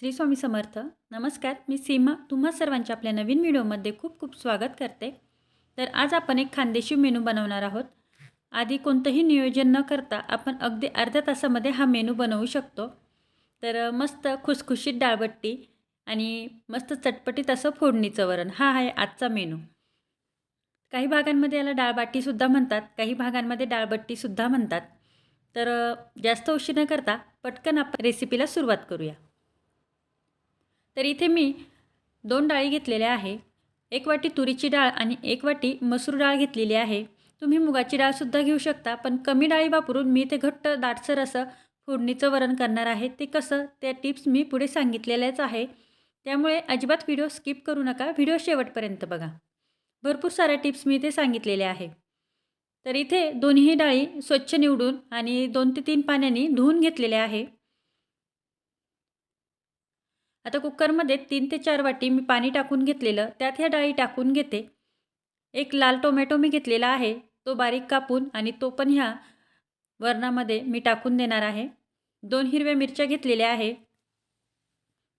श्री स्वामी समर्थ. नमस्कार मी सीमा. तुम्हा सर्वांच्या आपल्या नवीन व्हिडिओमध्ये खूप खूप स्वागत करते. तर आज आपण एक खानदेशी मेनू बनवणार आहोत. आधी कोणतंही नियोजन न करता आपण अगदी अर्ध्या तासामध्ये हा मेनू बनवू शकतो. तर मस्त खुसखुशीत डाळबट्टी आणि मस्त चटपटीत असं फोडणीचं वरण. हा आहे आजचा मेनू. काही भागांमध्ये याला डाळबाटीसुद्धा म्हणतात काही भागांमध्ये डाळबट्टीसुद्धा म्हणतात. तर जास्त उशीर न करता पटकन आपण रेसिपीला सुरुवात करूया. तर इथे मी दोन डाळी घेतलेल्या आहे. एक वाटी तुरीची डाळ आणि एक वाटी मसूर डाळ घेतलेली आहे. तुम्ही मुगाची डाळसुद्धा घेऊ शकता पण कमी डाळी वापरून मी ते घट्ट दाटसर असं फोडणीचं वरण करणार आहे. ते कसं? त्या टिप्स मी पुढे सांगितलेल्याच आहे. त्यामुळे अजिबात व्हिडिओ स्किप करू नका. व्हिडिओ शेवटपर्यंत बघा. भरपूर साऱ्या टिप्स मी इथे सांगितलेल्या आहे. तर इथे दोन्ही डाळी स्वच्छ निवडून आणि दोन ते तीन पाण्याने धुवून घेतलेल्या आहे. आता कुकरमध्ये तीन ते चार वाटी मी पाणी टाकून घेतलेलं त्यात ह्या डाळी टाकून घेते. एक लाल टोमॅटो मी घेतलेला आहे तो बारीक कापून आणि तो पण ह्या वरणामध्ये मी टाकून देणार आहे. दोन हिरव्या मिरच्या घेतलेल्या आहे.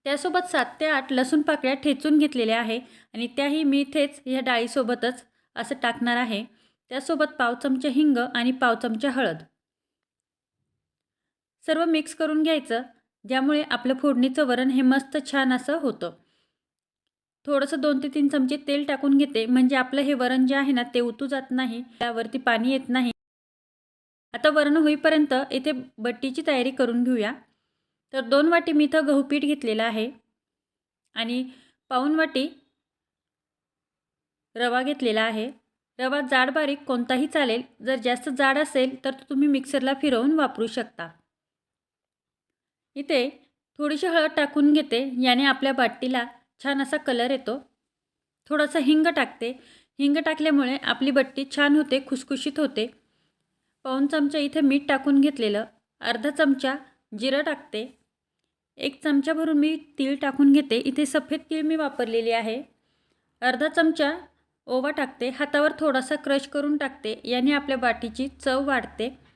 त्यासोबत सात ते आठ लसूण पाकळ्या ठेचून घेतलेल्या आहे आणि त्याही मी इथेच ह्या डाळीसोबतच असं टाकणार आहे. त्यासोबत पाव चमचे हिंग आणि पाव चमचे हळद. सर्व मिक्स करून घ्यायचं. ज्यामुळे आपलं फोडणीचं वरण हे मस्त छान असं होतं. थोडंसं दोन ते तीन चमचे तेल टाकून घेते. म्हणजे आपलं हे वरण जे आहे ना ते उतू जात नाही. त्यावरती पाणी येत नाही. आता वरण होईपर्यंत इथे बट्टीची तयारी करून घेऊया. तर दोन वाटी मी इथं गहू पीठ घेतलेलं आहे. आणि पाऊन वाटी रवा घेतलेला आहे. रवा जाड बारीक कोणताही चालेल. जर जास्त जाड असेल तर तुम्ही मिक्सरला फिरवून वापरू शकता. इथे थोडीशी हळद टाकून घेते. याने आपल्या बाटीला छान असा कलर येतो. थोडासा हिंग टाकते. हिंग टाकल्यामुळे आपली बट्टी छान होते खुसखुशीत होते. पाऊन चमचा इथे मीठ टाकून घेतलेलं. अर्धा चमचा जिरं टाकते. एक चमचा भरून मी तीळ टाकून घेते. इथे सफेद तीळ मी वापरलेली आहे. अर्धा चमचा ओवा टाकते. हातावर थोडासा क्रश करून टाकते. याने आपल्या बाटीची चव वाढते.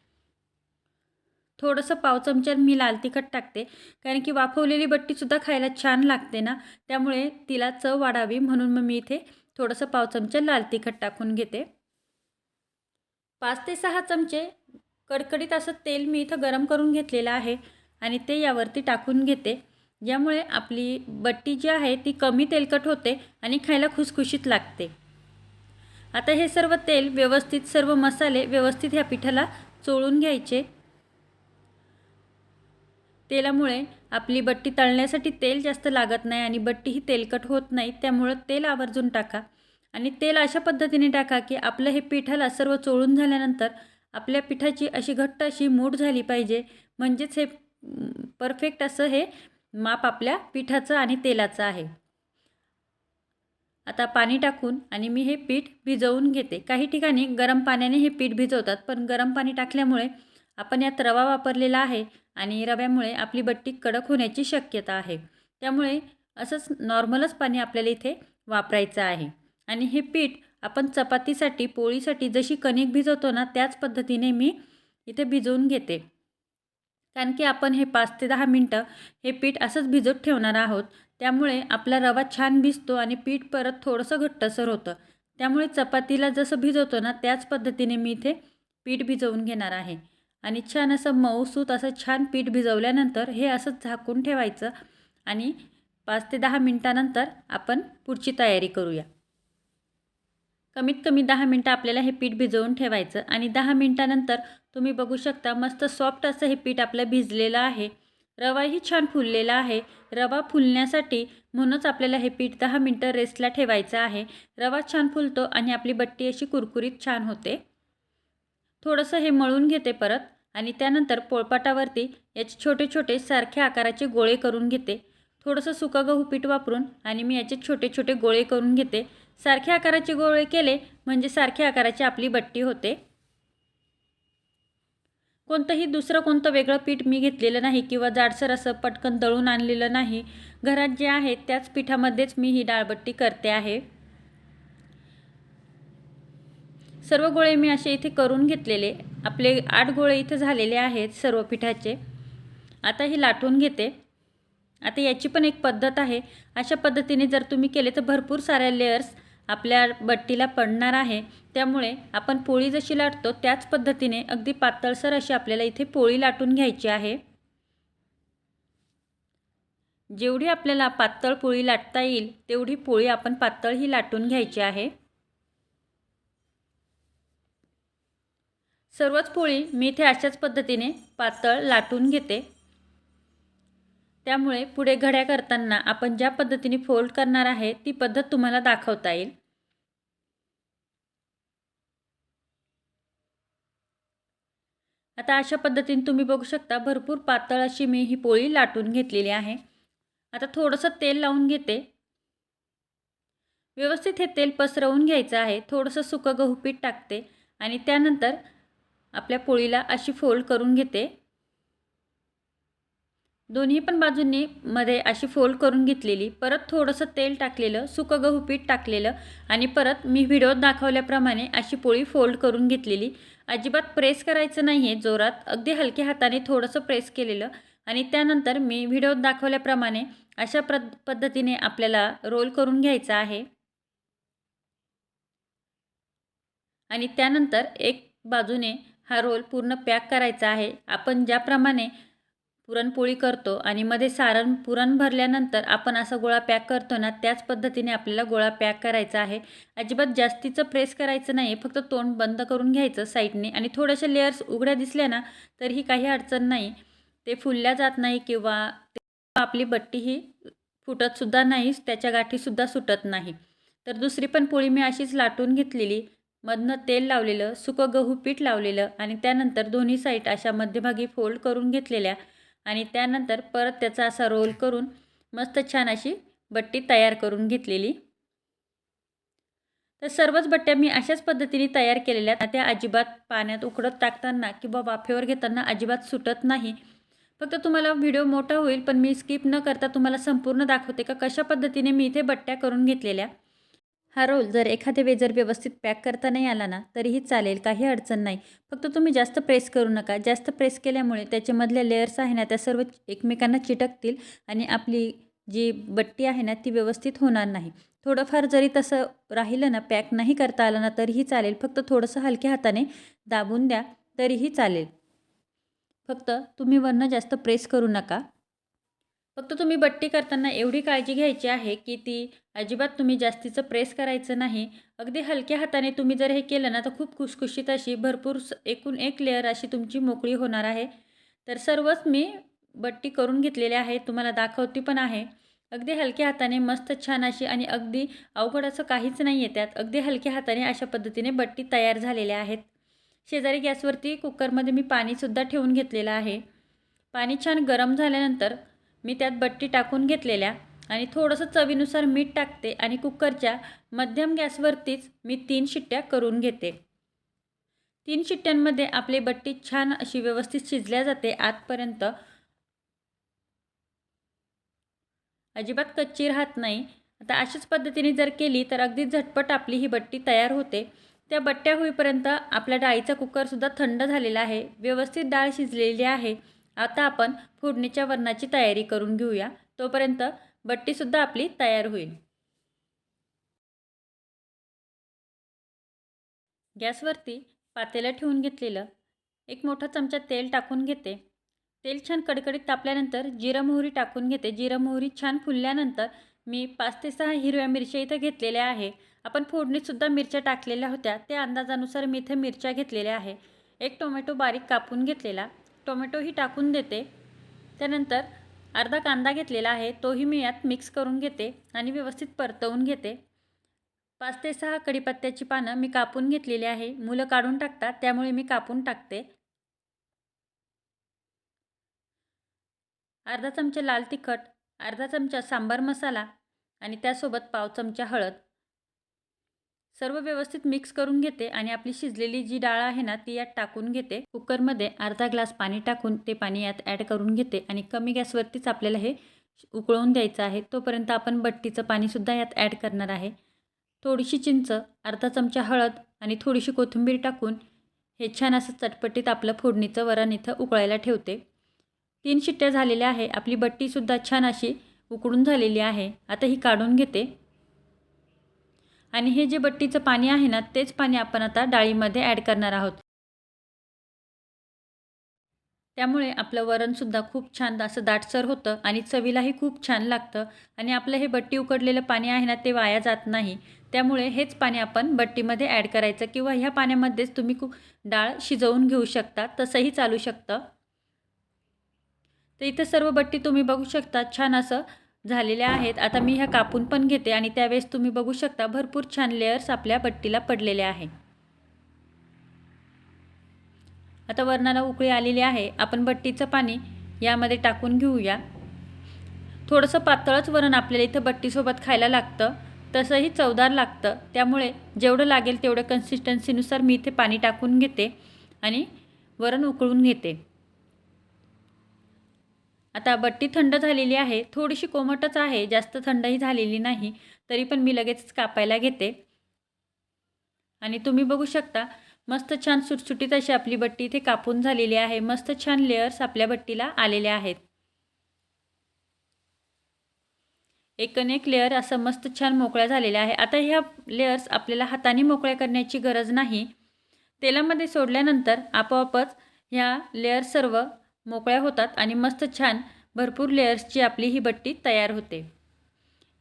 थोडंसं पाव चमच्यात मी लाल तिखट टाकते. कारण की वाफवलेली बट्टीसुद्धा खायला छान लागते ना. त्यामुळे तिला चव वाढावी म्हणून मग मी इथे थोडंसं पाव चमचा लाल तिखट टाकून घेते. पाच ते सहा चमचे कडकडीत असं तेल मी इथं गरम करून घेतलेलं आहे आणि ते यावरती टाकून घेते. ज्यामुळे आपली बट्टी जी आहे ती कमी तेलकट होते आणि खायला खुसखुशीत लागते. आता हे सर्व तेल व्यवस्थित सर्व मसाले व्यवस्थित ह्या पिठाला चोळून घ्यायचे. तेलामुळे आपली बट्टी तळण्यासाठी तेल जास्त लागत नाही आणि बट्टी ही तेलकट होत नाही त्यामुळं तेल आवर्जून टाका. आणि तेल अशा पद्धतीने टाका की आपलं हे पिठाला सर्व चोळून झाल्यानंतर आपल्या पिठाची अशी घट्ट अशी मूठ झाली पाहिजे. म्हणजेच हे परफेक्ट असं हे माप आपल्या पिठाचं आणि तेलाचं आहे. आता पाणी टाकून आणि मी हे पीठ भिजवून घेते. काही ठिकाणी गरम पाण्याने हे पीठ भिजवतात पण गरम पाणी टाकल्यामुळे आपण यात रवा वापरलेला आहे आणि रव्यामुळे आपली बट्टी कडक होण्याची शक्यता आहे. त्यामुळे असंच नॉर्मलच पाणी आपल्याला इथे वापरायचं आहे. आणि हे पीठ आपण चपातीसाठी पोळीसाठी जशी कणिक भिजवतो ना त्याच पद्धतीने मी इथे भिजवून घेते. कारण की आपण हे पाच ते दहा मिनटं हे पीठ असंच भिजत ठेवणार आहोत. त्यामुळे आपला रवा छान भिजतो आणि पीठ परत थोडंसं घट्टसर होतं. त्यामुळे चपातीला जसं भिजवतो ना त्याच पद्धतीने मी इथे पीठ भिजवून घेणार आहे. आणि छान असं मऊसूत असं छान पीठ भिजवल्यानंतर हे असंच झाकून ठेवायचं आणि पाच ते दहा मिनटानंतर आपण पुढची तयारी करूया. कमीत कमी दहा मिनटं आपल्याला हे पीठ भिजवून ठेवायचं आणि दहा मिनटानंतर तुम्ही बघू शकता मस्त सॉफ्ट असं हे पीठ आपलं भिजलेलं आहे. रवाही छान फुललेला आहे. रवा फुलण्यासाठी म्हणूनच आपल्याला हे पीठ दहा मिनटं रेस्टला ठेवायचं आहे. रवा छान फुलतो आणि आपली बट्टी अशी कुरकुरीत छान होते. थोडंसं हे मळून घेते परत. आणि त्यानंतर पोळपाटावरती याचे छोटे छोटे सारख्या आकाराचे गोळे करून घेते. थोडंसं सुकं गहू पीठ वापरून आणि मी याचे छोटे छोटे गोळे करून घेते. सारख्या आकाराचे गोळे केले म्हणजे सारख्या आकाराची आपली बट्टी होते. कोणतंही दुसरं कोणतं वेगळं पीठ मी घेतलेलं नाही किंवा जाडसर असं पटकन दळून आणलेलं नाही. घरात जे आहे त्याच पिठामध्येच मी ही डाळबट्टी करते आहे. सर्व गोळे मी असे इथे करून घेतलेले. आपले आठ गोळे इथे झालेले आहेत सर्व पिठाचे. आता ही लाटून घेते. आता याची पण एक पद्धत आहे. अशा पद्धतीने जर तुम्ही केले तर भरपूर साऱ्या लेयर्स आपल्या बट्टीला पडणार आहे. त्यामुळे आपण पोळी जशी लाटतो त्याच पद्धतीने अगदी पातळसर अशी आपल्याला इथे पोळी लाटून घ्यायची आहे. जेवढी आपल्याला पातळ पोळी लाटता येईल तेवढी पोळी आपण पातळ ही लाटून घ्यायची आहे. सर्वच पोळी मी इथे अशाच पद्धतीने पातळ लाटून घेते. त्यामुळे पुढे घड्या करताना आपण ज्या पद्धतीने फोल्ड करणार आहे ती पद्धत तुम्हाला दाखवता येईल. आता अशा पद्धतीने तुम्ही बघू शकता भरपूर पातळ अशी मी ही पोळी लाटून घेतलेली आहे. आता थोडंसं तेल लावून घेते. व्यवस्थित हे तेल पसरवून घ्यायचं आहे थोडंसं सुकं गहू पीठ टाकते आणि त्यानंतर आपल्या पोळीला अशी फोल्ड करून घेते. दोन्ही पण बाजूंनी मध्ये अशी फोल्ड करून घेतलेली. परत थोडंसं तेल टाकलेलं सुकं गहू पीठ टाकलेलं आणि परत मी व्हिडिओत दाखवल्याप्रमाणे अशी पोळी फोल्ड करून घेतलेली. अजिबात प्रेस करायचं नाही आहे जोरात अगदी हलक्या हाताने थोडंसं प्रेस केलेलं आणि त्यानंतर मी व्हिडिओत दाखवल्याप्रमाणे अशा प्र पद्धतीने आपल्याला रोल करून घ्यायचा आहे. आणि त्यानंतर एक बाजूने हा रोल पूर्ण पॅक करायचा आहे. आपण ज्याप्रमाणे पुरणपोळी करतो आणि मध्ये सारण पुरण भरल्यानंतर आपण असा गोळा पॅक करतो ना त्याच पद्धतीने आपल्याला गोळा पॅक करायचा आहे. अजिबात जास्तीचं प्रेस करायचं नाही फक्त तोंड बंद करून घ्यायचं साईडने आणि थोड्याशा लेअर्स उघड्या दिसल्या ना तरीही काही अडचण नाही. ते फुलल्या जात नाही किंवा आपली बट्टी ही फुटतसुद्धा नाही त्याच्या गाठीसुद्धा सुटत नाही. तर दुसरी पण पोळी मी अशीच लाटून घेतलेली. मधनं तेल लावलेलं सुकं गहू पीठ लावलेलं आणि त्यानंतर दोन्ही साईड अशा मध्यभागी फोल्ड करून घेतलेल्या आणि त्यानंतर परत त्याचा असा रोल करून मस्त छान अशी बट्टी तयार करून घेतलेली. तर सर्वच बट्ट्या मी अशाच पद्धतीने तयार केलेल्या. त्या अजिबात पाण्यात उकडत टाकताना किंवा वाफेवर घेताना अजिबात सुटत नाही. फक्त तुम्हाला व्हिडिओ मोठा होईल पण मी स्किप न करता तुम्हाला संपूर्ण दाखवते का कशा पद्धतीने मी इथे बट्ट्या करून घेतलेल्या. हा रोल जर एखादे वेळी जर व्यवस्थित पॅक करता नाही आला ना तरीही चालेल काही अडचण नाही. फक्त तुम्ही जास्त प्रेस करू नका. जास्त प्रेस केल्यामुळे त्याच्यामधल्या लेयर्स आहे ना त्या सर्व एकमेकांना चिटकतील आणि आपली जी बट्टी आहे ना ती व्यवस्थित होणार नाही. थोडंफार जरी तसं राहिलं ना पॅक नाही करता आलं ना तरीही चालेल. फक्त थोडंसं हलक्या हाताने दाबून द्या तरीही चालेल. फक्त तुम्ही वरनं जास्त प्रेस करू नका. फक्त तुम्ही बट्टी करताना एवढी काळजी घ्यायची आहे की ती अजिबात तुम्ही जास्तीचं प्रेस करायचं नाही. अगदी हलक्या हाताने तुम्ही जर हे केलं ना तर खूप खुशखुशीत अशी भरपूर एकूण एक लेअर अशी तुमची मोकळी होणार आहे. तर सर्वच मी बट्टी करून घेतलेली आहे तुम्हाला दाखवती पण आहे. अगदी हलक्या हाताने मस्त छान अशी आणि अगदी अवघड असं काहीच नाही आहे त्यात. अगदी हलक्या हाताने अशा पद्धतीने बट्टी तयार झालेल्या आहेत. शेजारी गॅसवरती कुकरमध्ये मी पाणीसुद्धा ठेवून घेतलेलं आहे. पाणी छान गरम झाल्यानंतर मी त्यात बट्टी टाकून घेतलेल्या आणि थोडंसं चवीनुसार मीठ टाकते आणि कुकरच्या मध्यम गॅसवरतीच मी तीन शिट्ट्या करून घेते. तीन शिट्ट्यांमध्ये आपली बट्टी छान अशी व्यवस्थित शिजल्या जाते. आतपर्यंत अजिबात कच्ची राहत नाही. आता अशाच पद्धतीने जर केली तर अगदी झटपट आपली ही बट्टी तयार होते. त्या बट्ट्या होईपर्यंत आपल्या डाळीचा कुकरसुद्धा थंड झालेला आहे. व्यवस्थित डाळ शिजलेली आहे. आता आपण फोडणीच्या वरणाची तयारी करून घेऊया. तोपर्यंत बट्टीसुद्धा आपली तयार होईल. गॅसवरती पातेलं ठेवून घेतलेलं. एक मोठा चमचा तेल टाकून घेते. तेल छान कडकडीत तापल्यानंतर जिरं मोहरी टाकून घेते. जिरं मोहरी छान फुलल्यानंतर मी पाच ते सहा हिरव्या मिरच्या इथं घेतलेल्या आहे. आपण फोडणीतसुद्धा मिरच्या टाकलेल्या होत्या. त्या अंदाजानुसार मी इथे मिरच्या घेतलेल्या आहे. एक टोमॅटो बारीक कापून घेतलेला. टोमॅटोही टाकून देते. त्यानंतर अर्धा कांदा घेतलेला आहे तोही मी यात मिक्स करून घेते आणि व्यवस्थित परतवून घेते. पाच ते सहा कढीपत्त्याची पानं मी कापून घेतलेली आहे. मुलं काढून टाकतात त्यामुळे मी कापून टाकते. अर्धा चमचा लाल तिखट अर्धा चमचा सांबार मसाला आणि त्यासोबत पाव चमचा हळद. सर्व व्यवस्थित मिक्स करून घेते आणि आपली शिजलेली जी डाळ आहे ना ती यात टाकून घेते. कुकरमध्ये अर्धा ग्लास पाणी टाकून ते पाणी यात ॲड करून घेते आणि कमी गॅसवरतीच आपल्याला हे उकळून द्यायचं आहे. तोपर्यंत आपण बट्टीचं पाणीसुद्धा यात ॲड करणार आहे. थोडीशी चिंच अर्धा चमचा हळद आणि थोडीशी कोथिंबीर टाकून हे छान असं चटपटीत आपलं फोडणीचं वरण इथं उकळायला ठेवते. तीन शिट्ट्या झालेल्या आहे. आपली बट्टीसुद्धा छान अशी उकडून झालेली आहे. आता ही काढून घेते. आणि हे जे बट्टीचं पाणी आहे ना तेच पाणी आपण आता डाळीमध्ये ॲड करणार आहोत. त्यामुळे आपलं वरणसुद्धा खूप छान असं दाटसर होतं आणि चवीलाही खूप छान लागतं आणि आपलं हे बट्टी उकडलेलं पाणी आहे ना ते वाया जात नाही. त्यामुळे हेच पाणी आपण बट्टीमध्ये ॲड करायचं किंवा ह्या पाण्यामध्येच तुम्ही खूप डाळ शिजवून घेऊ शकता तसंही चालू शकतं. तर इथं सर्व बट्टी तुम्ही बघू शकता छान असं झालेल्या आहेत. आता मी ह्या कापून पण घेते आणि त्यावेळेस तुम्ही बघू शकता भरपूर छान लेयर्स आपल्या बट्टीला पडलेले आहे. आता वरणाला उकळी आलेली आहे. आपण बट्टीचं पाणी यामध्ये टाकून घेऊया. थोडंसं पातळच वरण आपल्याला इथं बट्टीसोबत खायला लागतं. तसंही चवदार लागतं. त्यामुळे जेवढं लागेल तेवढं कन्सिस्टन्सीनुसार मी इथे पाणी टाकून घेते आणि वरण उकळून घेते. आता बट्टी थंड झालेली आहे थोडीशी कोमटच आहे जास्त थंडही झालेली नाही तरी पण मी लगेच कापायला घेते. आणि तुम्ही बघू शकता मस्त छान सुटसुटीत अशी आपली बट्टी इथे कापून झालेली आहे मस्त छान लेअर्स आपल्या बट्टीला आलेल्या आहेत. एकनेक लेअर असं मस्त छान मोकळ्या झालेल्या आहे. आता ह्या लेअर्स आपल्याला हाताने मोकळ्या करण्याची गरज नाही. तेलामध्ये सोडल्यानंतर आपोआपच ह्या लेअर सर्व मोकळ्या होतात आणि मस्त छान भरपूर लेयर्सची आपली ही बट्टी तयार होते.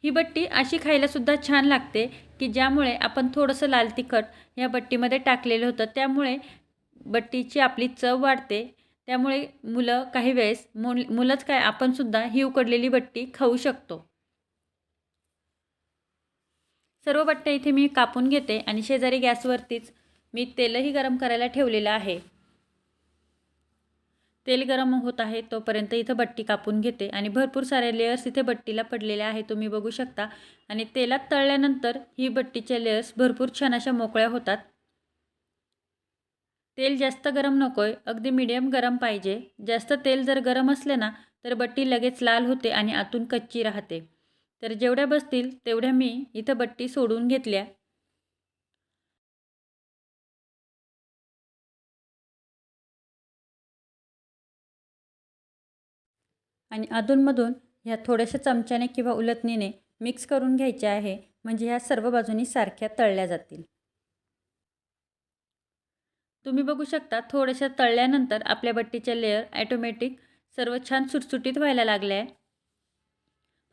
ही बट्टी अशी खायलासुद्धा छान लागते की ज्यामुळे आपण थोडंसं लाल तिखट ह्या बट्टीमध्ये टाकलेलं होतं. त्यामुळे बट्टीची आपली चव वाढते. त्यामुळे मुलं काही वेळेस मुल मुलंच काय आपणसुद्धा ही उकडलेली बट्टी खाऊ शकतो. सर्व बट्ट्या इथे मी कापून घेते आणि शेजारी गॅसवरतीच मी तेलही गरम करायला ठेवलेलं आहे. तेल गरम होत आहे तोपर्यंत इथं बट्टी कापून घेते. आणि भरपूर साऱ्या लेयर्स इथे बट्टीला पडलेल्या आहे तुम्ही बघू शकता. आणि तेलात तळल्यानंतर ही बट्टीच्या लेयर्स भरपूर छान अशा मोकळ्या होतात. तेल जास्त गरम नको आहे अगदी मिडियम गरम पाहिजे. जास्त तेल जर गरम असले ना तर बट्टी लगेच लाल होते आणि आतून कच्ची राहते. तर जेवढ्या बसतील तेवढ्या मी इथं बट्टी सोडून घेतल्या. आणि अधूनमधून ह्या थोड्याशा चमच्याने किंवा उलटणीने मिक्स करून घ्यायचे आहे. म्हणजे ह्या सर्व बाजूनी सारख्या तळल्या जातील. तुम्ही बघू शकता थोड्याशा तळल्यानंतर आपल्या बट्टीच्या लेअर ॲटोमॅटिक सर्व छान सुटसुटीत व्हायला लागल्या आहे.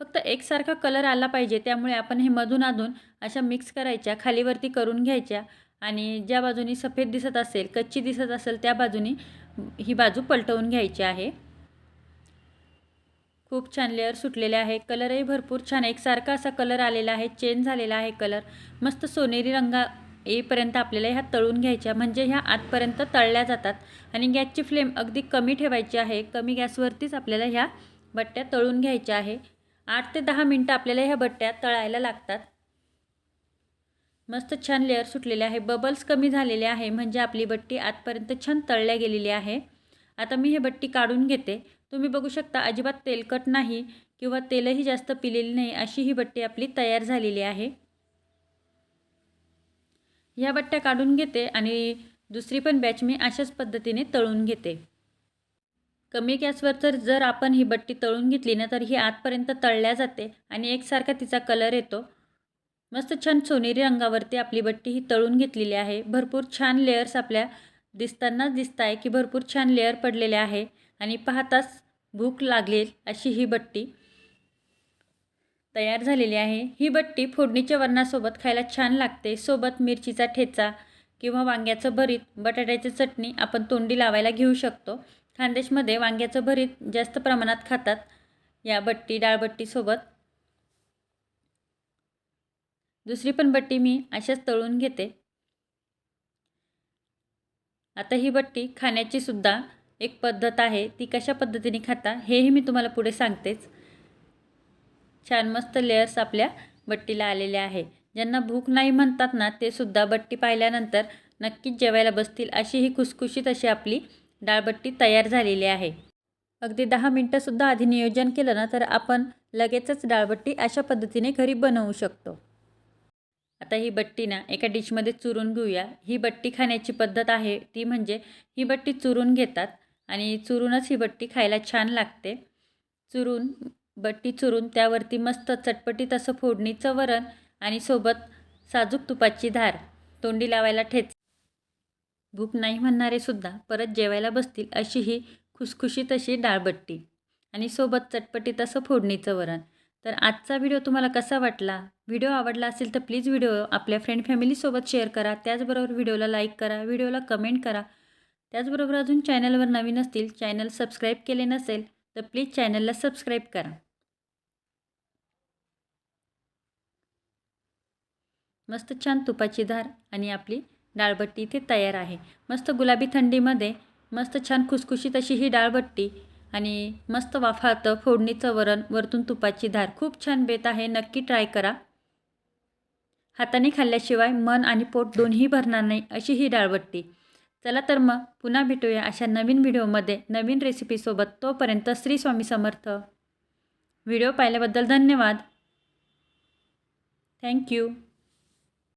फक्त एकसारखा कलर आला पाहिजे त्यामुळे आपण हे मधून अधून अशा मिक्स करायच्या खालीवरती करून घ्यायच्या आणि ज्या बाजूनी सफेद दिसत असेल कच्ची दिसत असेल त्या बाजूनी ही बाजू पलटवून घ्यायची आहे. खूप छान लेअर सुटलेले आहे. कलरही भरपूर छान एकसारखा असा कलर आलेला आहे. चेंज झालेला आहे कलर मस्त सोनेरी रंगा येईपर्यंत आपल्याला ह्या तळून घ्यायच्या. म्हणजे ह्या आतपर्यंत तळल्या जातात. आणि गॅसची फ्लेम अगदी कमी ठेवायची आहे. कमी गॅसवरतीच आपल्याला ह्या बट्ट्या तळून घ्यायच्या आहे. आठ ते दहा मिनटं आपल्याला ह्या बट्ट्या तळायला लागतात. मस्त छान लेअर सुटलेले आहे. बबल्स कमी झालेले आहे. म्हणजे आपली बट्टी आतपर्यंत छान तळल्या गेलेली आहे. आता मी हे बट्टी काढून घेते. तुम्ही बघू शकता अजिबात तेलकट नाही किंवा तेलही जास्त पिलेली नाही अशी ही बट्टी आपली तयार झालेली आहे. ह्या बट्ट्या काढून घेते आणि दुसरी पण बॅच मी अशाच पद्धतीने तळून घेते. कमी गॅसवर तर जर आपण ही बट्टी तळून घेतली ना तर ही आतपर्यंत तळल्या जाते आणि एकसारखा तिचा कलर येतो. मस्त छान सोनेरी रंगावरती आपली बट्टी ही तळून घेतलेली आहे. भरपूर छान लेअर्स आपल्या दिसतानाच दिसत आहे की भरपूर छान लेअर पडलेले आहे. आणि पाहताच भूक लागेल अशी ही बट्टी तयार झालेली आहे. ही बट्टी फोडणीच्या वरणासोबत खायला छान लागते. सोबत मिरचीचा ठेचा किंवा वांग्याचं भरीत बटाट्याची चटणी आपण तोंडी लावायला घेऊ शकतो. खानदेशमध्ये वांग्याचं भरीत जास्त प्रमाणात खातात या बट्टी डाळबट्टीसोबत दुसरी पण बट्टी मी अशाच तळून घेते. आता ही बट्टी खाण्याची सुद्धा एक पद्धत आहे ती कशा पद्धतीने खाता हेही मी तुम्हाला पुढे सांगतेच. छान मस्त लेयर्स आपल्या बट्टीला आलेले आहे. ज्यांना भूक नाही म्हणतात ना ते सुद्धा बट्टी पाहिल्यानंतर नक्कीच जेवायला बसतील अशी ही खुसखुशीत अशी आपली डाळबट्टी तयार झालेली आहे. अगदी दहा मिनटंसुद्धा आधी नियोजन केलं ना तर आपण लगेचच डाळबट्टी अशा पद्धतीने घरी बनवू शकतो. आता ही बट्टी ना एका डिशमध्ये चुरून घेऊया. ही बट्टी खाण्याची पद्धत आहे ती म्हणजे ही बट्टी चुरून घेतात. आणि चुरूनच ही बट्टी खायला छान लागते. चुरून बट्टी चुरून त्यावरती मस्त चटपटीत असं फोडणीचं वरण आणि सोबत साजूक तुपाची धार तोंडी लावायला ठेच. भूक नाही म्हणणारे सुद्धा परत जेवायला बसतील अशी ही खुसखुशीत अशी डाळबट्टी आणि सोबत चटपटीत असं फोडणीचं वरण. तर आजचा व्हिडिओ तुम्हाला कसा वाटला? व्हिडिओ आवडला असेल तर प्लीज व्हिडिओ आपल्या फ्रेंड फॅमिलीसोबत शेअर करा. त्याचबरोबर व्हिडिओला लाईक करा व्हिडिओला कमेंट करा. त्याचबरोबर अजून चॅनलवर नवीन असतील चॅनल सबस्क्राईब केले नसेल तर प्लीज चॅनलला सबस्क्राईब करा. मस्त छान तुपाची धार आणि आपली डाळबट्टी इथे तयार आहे. मस्त गुलाबी थंडीमध्ये मस्त छान खुसखुशीत अशी ही डाळबट्टी आणि मस्त वाफाळतं फोडणीचं वरण वरतून तुपाची धार. खूप छान बेत आहे नक्की ट्राय करा. हाताने खाल्ल्याशिवाय मन आणि पोट दोन्ही भरणार नाही अशी ही डाळबट्टी. चला तर मग पुन्हा भेटूया अशा नवीन व्हिडिओमध्ये नवीन रेसिपीसोबत तोपर्यंत श्री स्वामी समर्थ. व्हिडिओ पाहिल्याबद्दल धन्यवाद. थँक्यू